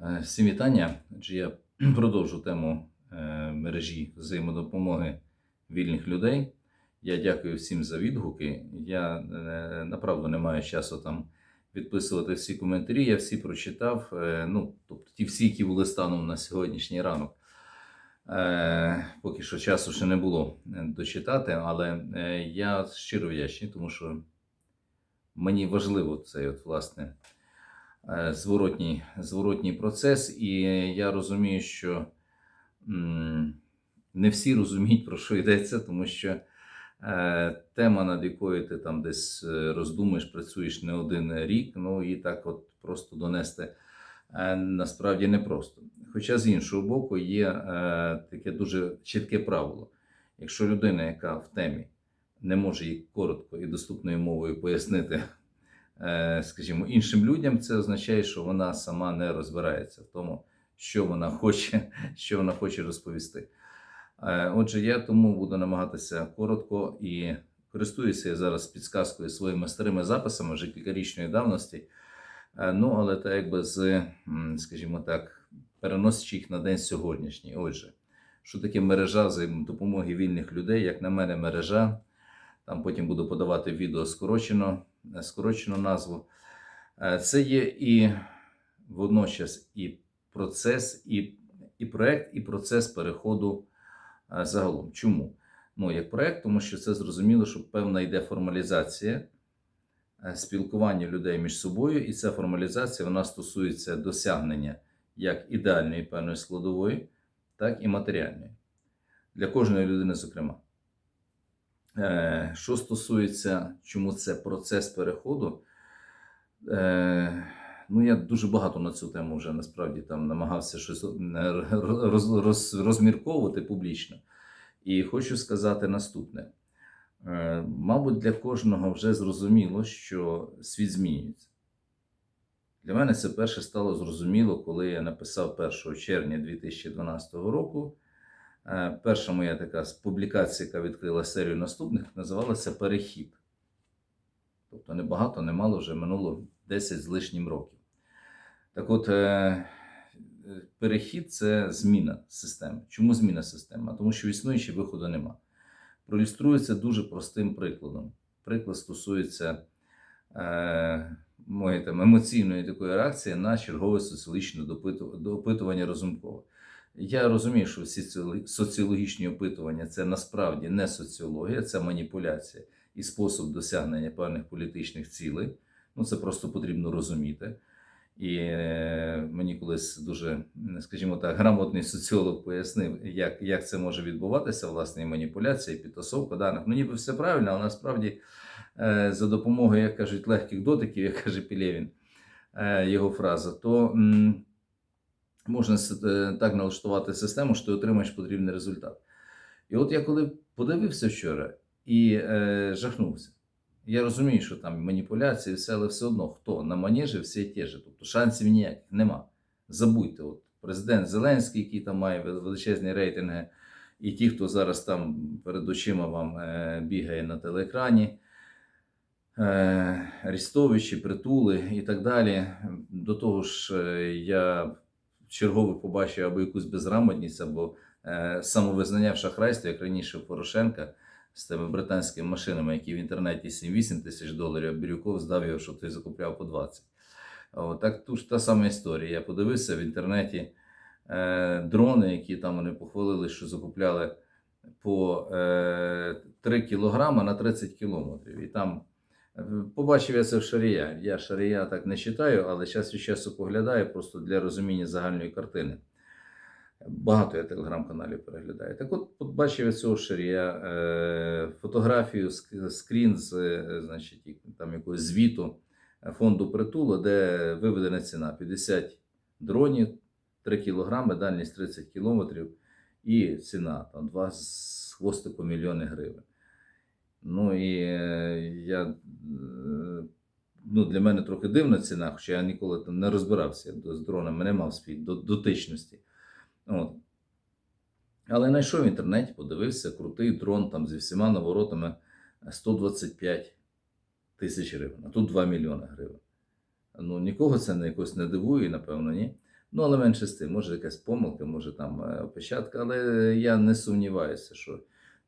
Е, Всім вітання. Я продовжу тему е, мережі взаємодопомоги вільних людей. Я дякую всім за відгуки. Я е, направду не маю часу там відписувати всі коментарі. Я всі прочитав. Ну, тобто ті всі, які були станом на сьогоднішній ранок. Поки що часу ще не було дочитати, але я щиро вдячний, тому що мені важливо цей от, власне зворотній, зворотній процес, і я розумію, що не всі розуміють, про що йдеться, тому що е, тема, над якою ти там десь е, роздумуєш, працюєш не один рік, ну і так от просто донести е, насправді непросто. Хоча з іншого боку є е, таке дуже чітке правило. Якщо людина, яка в темі, не може їй коротко і доступною мовою пояснити е, скажімо, іншим людям, це означає, що вона сама не розбирається в тому, що вона хоче, що вона хоче розповісти. Е, Отже, я тому буду намагатися коротко і користуюся я зараз підсказкою своїми старими записами вже кількарічної давності. Е, Ну, але так якби з, скажімо так, переносячи їх на день сьогоднішній. Отже, що таке мережа взаємодопомоги вільних людей? Як на мене, мережа. Там потім буду подавати відео скорочено, е, скорочену назву. Е, Це є і водночас і процес, і, і проект, і процес переходу е, загалом. Чому? Ну, як проект, тому що це зрозуміло, що певна йде формалізація е, спілкування людей між собою, і ця формалізація вона стосується досягнення як ідеальної певної складової, так і матеріальної. Для кожної людини, зокрема. Е, Що стосується, чому це процес переходу, е, ну я дуже багато на цю тему вже насправді там намагався щось е, роз, роз, розмірковувати публічно. І хочу сказати наступне: мабуть, для кожного вже зрозуміло, що світ змінюється. Для мене це перше стало зрозуміло, коли я написав 1 червня 2012 року. Е, Перша моя така публікація, яка відкрила серію наступних, називалася Перехід. Тобто не багато, не мало, вже минуло 10 з лишнім років. Так от, е, е, перехід це зміна системи. Чому зміна системи? Тому що в існуючій виходу нема. Проілюструється дуже простим прикладом. Приклад стосується е, моєї там емоційної такої реакції на чергове соціологічне допиту- допитування Разумкова. Я розумію, що всі ці соціологічні опитування це насправді не соціологія, це маніпуляція і спосіб досягнення певних політичних цілей. Ну, це просто потрібно розуміти. І е, мені колись дуже, скажімо так, грамотний соціолог пояснив, як, як це може відбуватися, власне, і маніпуляція, і підтасовка даних. Ну, ніби все правильно, але насправді е, за допомогою, як кажуть, легких дотиків, як каже Пілєвін, е, його фраза, то можна е, так налаштувати систему, що ти отримаєш потрібний результат. І от я коли подивився вчора і е, жахнувся. Я розумію, що там маніпуляції, все, але все одно хто на манежі всі ті ж. Тобто шансів ніяких нема. Забудьте, от президент Зеленський, який там має величезні рейтинги, і ті, хто зараз там перед очима вам е, бігає на телеекрані, е, Арістовичі, притули і так далі. До того ж, е, я чергове побачив або якусь безграмотність, або е, самовизнання в шахрайстві, як раніше Порошенка з тими британськими машинами, які в інтернеті 7-8 тисяч доларів, а Бірюков здав його, що той закупляв по 20. О, так тут ж та сама історія. Я подивився в інтернеті е, дрони, які там вони похвалили, що закупляли по е, 3 кілограма на 30 кілометрів. І там побачив я це в Шарія. Я Шарія так не читаю, але час від часу поглядаю просто для розуміння загальної картини. Багато я телеграм-каналів переглядаю. Так от, от бачив я цього шарія е, фотографію, скрін з е, значить, там якогось звіту е, фонду притулу, де виведена ціна 50 дронів, 3 кілограми, дальність 30 кілометрів і ціна там 2 з хвостиком мільйони гривень. Ну і е, я, е, ну, для мене трохи дивна ціна, хоча я ніколи там не розбирався з дронами, не мав свій дотичності. От. Але знайшов в інтернеті, подивився, крутий дрон там зі всіма наворотами 125 тисяч гривень, а тут 2 мільйони гривень. Ну, нікого це не якось не дивує, напевно, ні. Ну, але менше з тим, може якась помилка, може там е, опечатка, але я не сумніваюся, що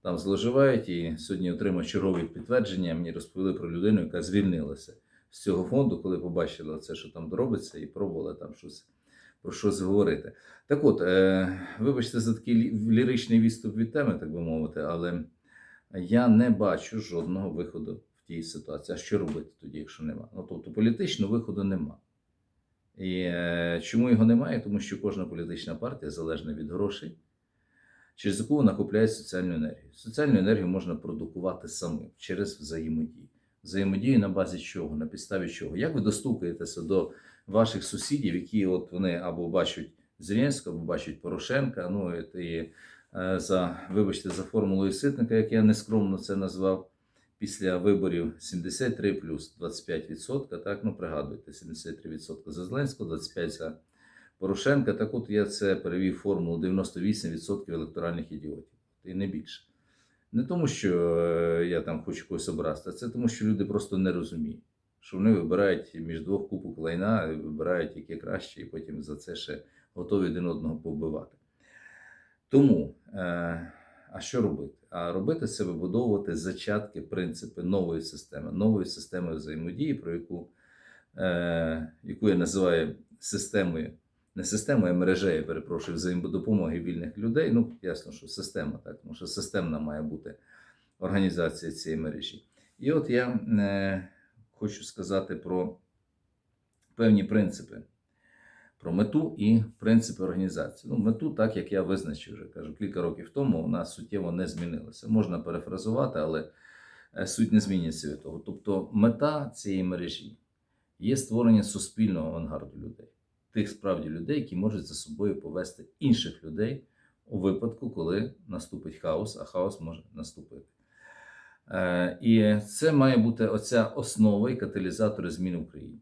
там зловживають і сьогодні отримав чергові підтвердження. Мені розповіли про людину, яка звільнилася з цього фонду, коли побачила це, що там робиться, і пробувала там щось про щось говорити. Так от, е, вибачте за такий ліричний відступ від теми, так би мовити, але я не бачу жодного виходу в тій ситуації. А що робити тоді, якщо нема? Ну тобто політичного виходу нема. І е, чому його немає? Тому що кожна політична партія залежна від грошей, через яку вона соціальну енергію. Соціальну енергію можна продукувати самим через взаємодію. Взаємодію на базі чого, на підставі чого? Як ви достукаєтеся до ваших сусідів, які от вони або бачать Зеленського, або бачать Порошенка, ну і, і е, за, вибачте, за формулою Ситника, як я нескромно це назвав, після виборів 73 плюс 25%, так, ну пригадуйте, 73% за Зеленського, 25% за Порошенка. Так от я це перевів формулу 98% електоральних ідіотів, і не більше. Не тому, що е, я там хочу когось обрати, а це тому, що люди просто не розуміють, що вони вибирають між двох купок лайна, вибирають яке краще, і потім за це ще готові один одного повбивати. Тому, е, а що робити? А робити це вибудовувати зачатки, принципи нової системи, нової системи взаємодії, про яку, е, яку я називаю системою, не системою, а мережею, перепрошую, взаємодопомоги вільних людей. Ну, ясно, що система, так, тому що системна має бути організація цієї мережі. І от я е, хочу сказати про певні принципи про мету і принципи організації. Ну, мету, так як я визначив вже кажу, кілька років тому, нас суттєво не змінилося. Можна перефразувати, але е, суть не змінюється від того. Тобто, мета цієї мережі є створення суспільного авангарду людей, тих справді людей, які можуть за собою повести інших людей у випадку, коли наступить хаос, а хаос може наступити. Е, І це має бути оця основа і каталізатор змін в Україні.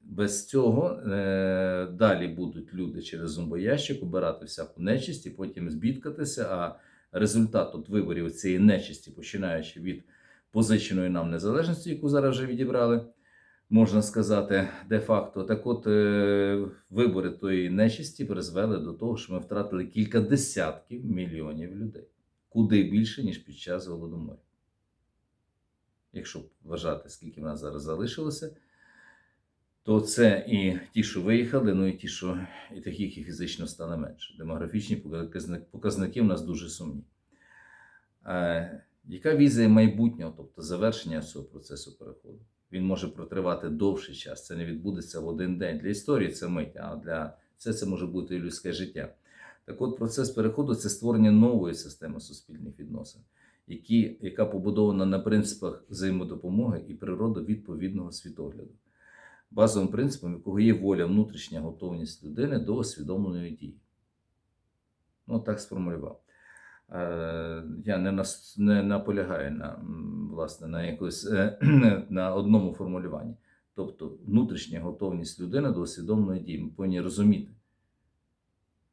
Без цього е, далі будуть люди через зомбоящик обирати всяку нечисть і потім збідкатися. А результат от виборів цієї нечисті, починаючи від позиченої нам незалежності, яку зараз вже відібрали, можна сказати, де-факто, так от е, вибори тої нечисті призвели до того, що ми втратили кілька десятків мільйонів людей, куди більше, ніж під час голодомору. Якщо вважати, скільки в нас зараз залишилося то це і ті, що виїхали, ну і ті, що і таких, які фізично стане менше. Демографічні показники, показники в нас дуже сумні. Е, яка візія майбутнього, тобто завершення цього процесу переходу? Він може протривати довший час. Це не відбудеться в один день. Для історії це мить, а для це, це може бути і людське життя. Так от, процес переходу це створення нової системи суспільних відносин, які, яка побудована на принципах взаємодопомоги і природовідповідного світогляду базовим принципом, якого є воля, внутрішня готовність людини до усвідомленої дії. Ну, так сформулював. Е, Я не, не наполягаю на, власне, на, якось, е, на одному формулюванні. Тобто, внутрішня готовність людини до усвідомленої дії. Ми повинні розуміти,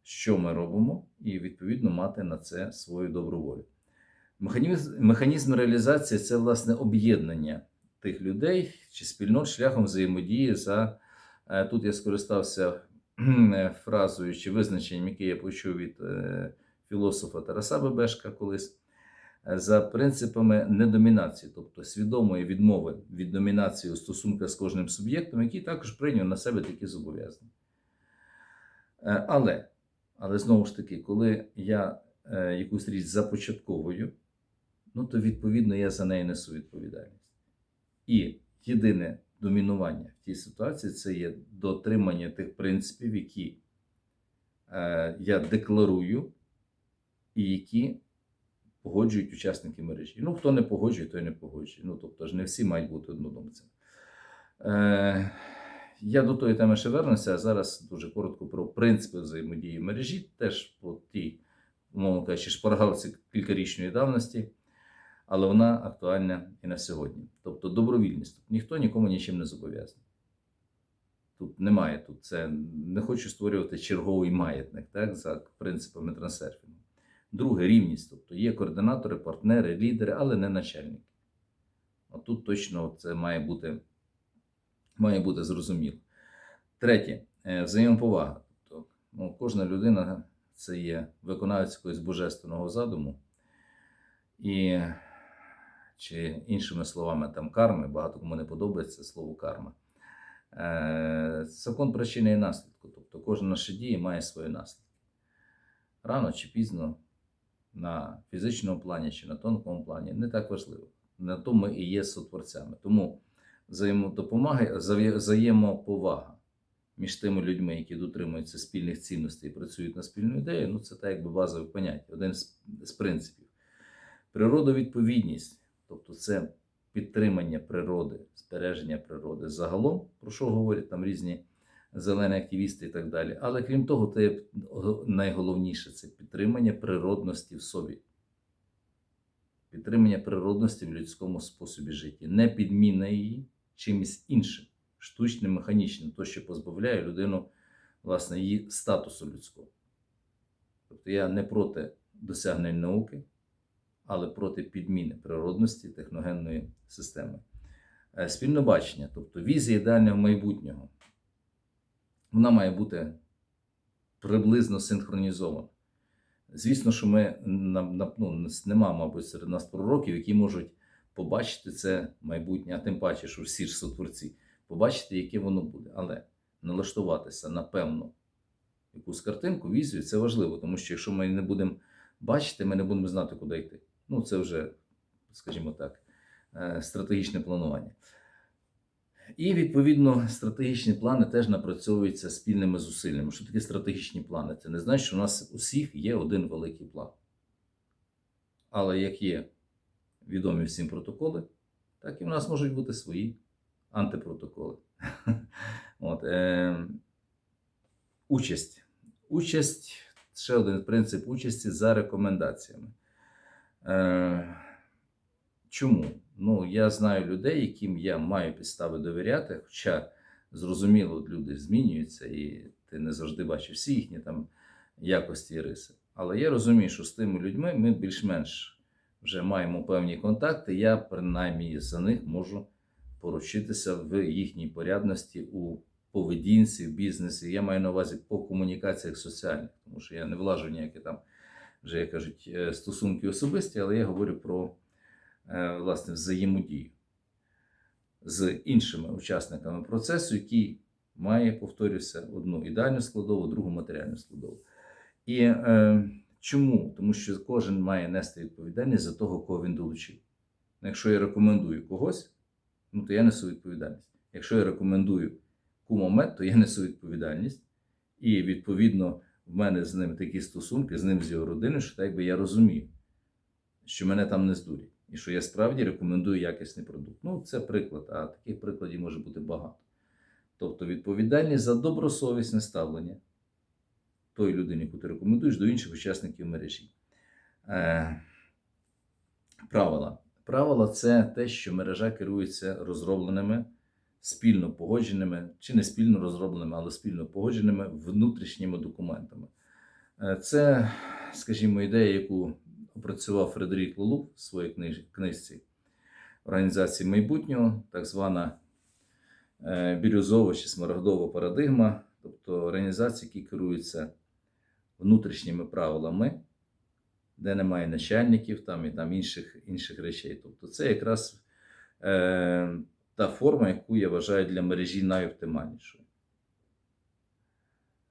що ми робимо, і відповідно мати на це свою добру волю. Механізм, механізм реалізації це власне об'єднання тих людей чи спільнот шляхом взаємодії за е, тут я скористався фразою чи визначенням, яке я почув від філософа Тараса Бебешка колись. е, За принципами недомінації, тобто свідомої відмови від домінації у стосунках з кожним суб'єктом, який також прийняв на себе такі зобов'язання. Е, Але, але знову ж таки, коли я е, якусь річ започатковую, ну то відповідно я за неї несу відповідальність. І єдине домінування в тій ситуації це є дотримання тих принципів, які я декларую, і які погоджують учасники мережі. Ну, хто не погоджує, той не погоджує. Ну, тобто ж не всі мають бути однодумцями. Е, я до тої теми ще вернуся, а зараз дуже коротко про принципи взаємодії мережі, теж по тій, умовно кажучи, шпаргалці кількарічної давності але вона актуальна і на сьогодні. Тобто добровільність. Ніхто нікому нічим не зобов'язаний. Тут немає. Тут це не хочу створювати черговий маятник так, за принципами трансерфінгу. Друге рівність. Тобто є координатори, партнери, лідери, але не начальники. От тут точно це має бути, має бути зрозуміло. Третє е, взаємоповага. Тобто, ну, кожна людина це є виконавець якогось божественного задуму. І, чи іншими словами, там карми, багато кому не подобається слово карма. Е, Закон причини і наслідку. Тобто кожна наша дія має свої наслідки. Рано чи пізно на фізичному плані чи на тонкому плані не так важливо. На то ми і є сотворцями. Тому взаємодопомога, взаємоповага між тими людьми, які дотримуються спільних цінностей і працюють на спільну ідею, ну це так якби базове поняття, один з принципів. Природовідповідність, тобто це підтримання природи, збереження природи загалом, про що говорять там різні зелені активісти і так далі. Але крім того, те найголовніше це підтримання природності в собі. Підтримання природності в людському способі життя, не підміна її чимось іншим, штучним, механічним, то, що позбавляє людину власне її статусу людського. Тобто я не проти досягнень науки, але проти підміни природності техногенної системи. Е, Спільне бачення, тобто візія ідеального майбутнього, вона має бути приблизно синхронізована. Звісно, що ми ну, нема, мабуть, серед нас пророків, які можуть побачити це майбутнє, а тим паче, що всі ж сотворці, побачити, яке воно буде. Але налаштуватися на певну якусь картинку, візію, це важливо, тому що якщо ми не будемо бачити, ми не будемо знати, куди йти. Ну, це вже, скажімо так, е, стратегічне планування. І, відповідно, стратегічні плани теж напрацьовуються спільними зусиллями. Що таке стратегічні плани? Це не значить, що у нас усіх є один великий план. Але як є відомі всім протоколи, так і в нас можуть бути свої антипротоколи. От, е, участь. Участь ще один принцип участі за рекомендаціями. Е, чому? Ну, я знаю людей, яким я маю підстави довіряти, хоча зрозуміло, люди змінюються, і ти не завжди бачиш всі їхні там якості і риси. Але я розумію, що з тими людьми ми більш-менш вже маємо певні контакти. Я принаймні за них можу поручитися в їхній порядності у поведінці, в бізнесі. Я маю на увазі по комунікаціях соціальних, тому що я не влажу ніякі там, вже як кажуть, е, стосунки особисті, але я говорю про власне взаємодію з іншими учасниками процесу, який має, повторюся, одну ідеальну складову, другу матеріальну складову. І е, чому? Тому що кожен має нести відповідальність за того, кого він долучив. Ну, Якщо я рекомендую когось, ну то я несу відповідальність. Якщо я рекомендую кумомет, то я несу відповідальність. І відповідно в мене з ним такі стосунки, з ним з його родиною, що так би я розумію, що мене там не здурять. І що я справді рекомендую якісний продукт. Ну, це приклад, а таких прикладів може бути багато. Тобто відповідальність за добросовісне ставлення тої людини, яку ти рекомендуєш, до інших учасників мережі. Е, правила. Правила це те, що мережа керується розробленими, спільно погодженими, чи не спільно розробленими, але спільно погодженими внутрішніми документами. Е, Це, скажімо, ідея, яку опрацював Фредерік Лулу в своїй книж- книжці Організації майбутнього, так звана е, бірюзова чи смарагдова парадигма, тобто організації, які керуються внутрішніми правилами, де немає начальників там, і там інших, інших речей. Тобто це якраз е, та форма, яку я вважаю для мережі найоптимальнішою.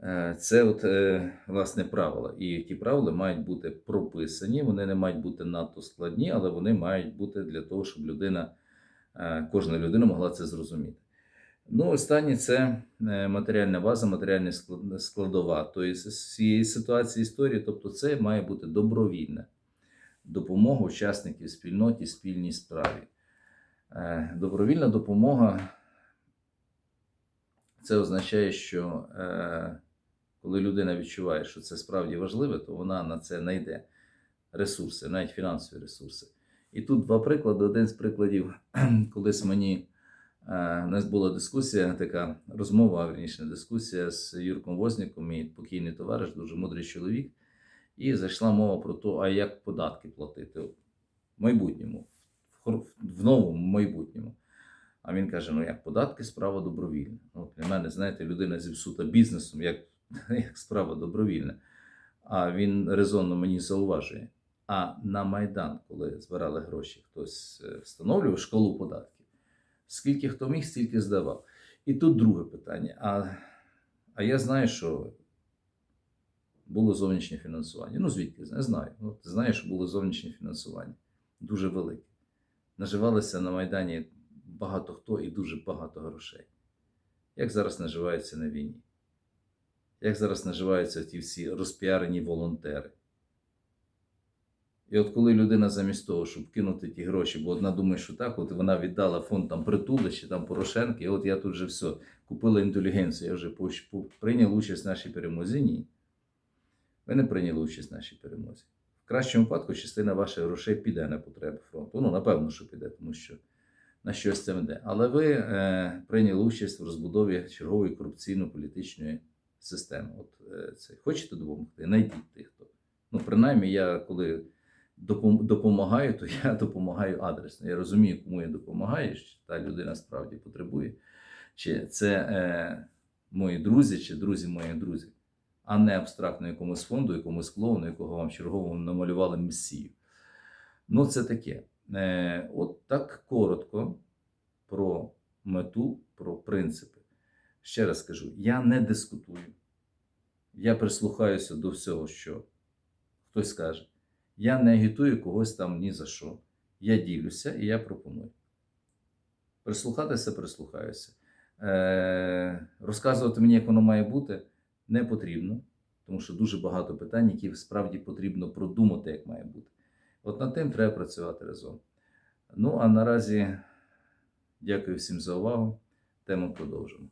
Е, Це от, е, власне правила. І ті правила мають бути прописані, вони не мають бути надто складні, але вони мають бути для того, щоб людина, е, кожна людина могла це зрозуміти. Ну, останнє це матеріальна база, матеріальна складова тобто з цієї ситуації історії, тобто це має бути добровільна допомога учасників спільноті, спільній справі. Добровільна допомога це означає, що коли людина відчуває, що це справді важливе, то вона на це знайде ресурси, навіть фінансові ресурси. І тут два приклади. Один з прикладів, колись мені е, у нас була дискусія, така розмова, верніше, дискусія з Юрком Возніком, мій покійний товариш, дуже мудрий чоловік. І зайшла мова про те, а як податки платити в майбутньому, в новому майбутньому. А він каже: ну як податки справа добровільна. Ну, для мене, знаєте, людина зіпсута бізнесом, як, як справа добровільна. А він резонно мені зауважує. А на Майдан, коли збирали гроші, хтось е, встановлював шкалу податків. Скільки хто міг, стільки здавав. І тут друге питання. А, а я знаю, що було зовнішнє фінансування. Ну, звідки? Не знаю. От, знаю, що було зовнішнє фінансування. Дуже велике. Наживалося на Майдані багато хто і дуже багато грошей. Як зараз наживаються на війні? Як зараз наживаються ті всі розпіарені волонтери? І от коли людина замість того, щоб кинути ті гроші, бо одна думає, що так, от вона віддала фонд там притули чи там Порошенки, і от я тут вже все, купила інтелігенцію, я вже прийняв участь в нашій перемозі. Ні. Ви не прийняли участь в нашій перемозі. В кращому випадку частина ваших грошей піде на потреби фронту. Ну, напевно, що піде, тому що на щось це йде. Але ви е, прийняли участь в розбудові чергової корупційно-політичної системи. От е, це хочете допомогти? Найдіть тих, хто. Ну, принаймні, я коли допомагаю, то я допомагаю адресно. Я розумію, кому я допомагаю, чи та людина справді потребує, чи це е, мої друзі, чи друзі моїх друзів, а не абстрактно якомусь фонду, якомусь клоуну, якого вам чергово намалювали месію. Ну, це таке. Е, от так коротко про мету, про принципи. Ще раз скажу: я не дискутую. Я прислухаюся до всього, що хтось скаже. Я не агітую когось там ні за що. Я ділюся і я пропоную. Прислухатися, прислухаюся. Е, розказувати мені, як воно має бути, не потрібно, тому що дуже багато питань, які справді потрібно продумати, як має бути. От над тим треба працювати разом. Ну, а наразі дякую всім за увагу. Тему продовжимо.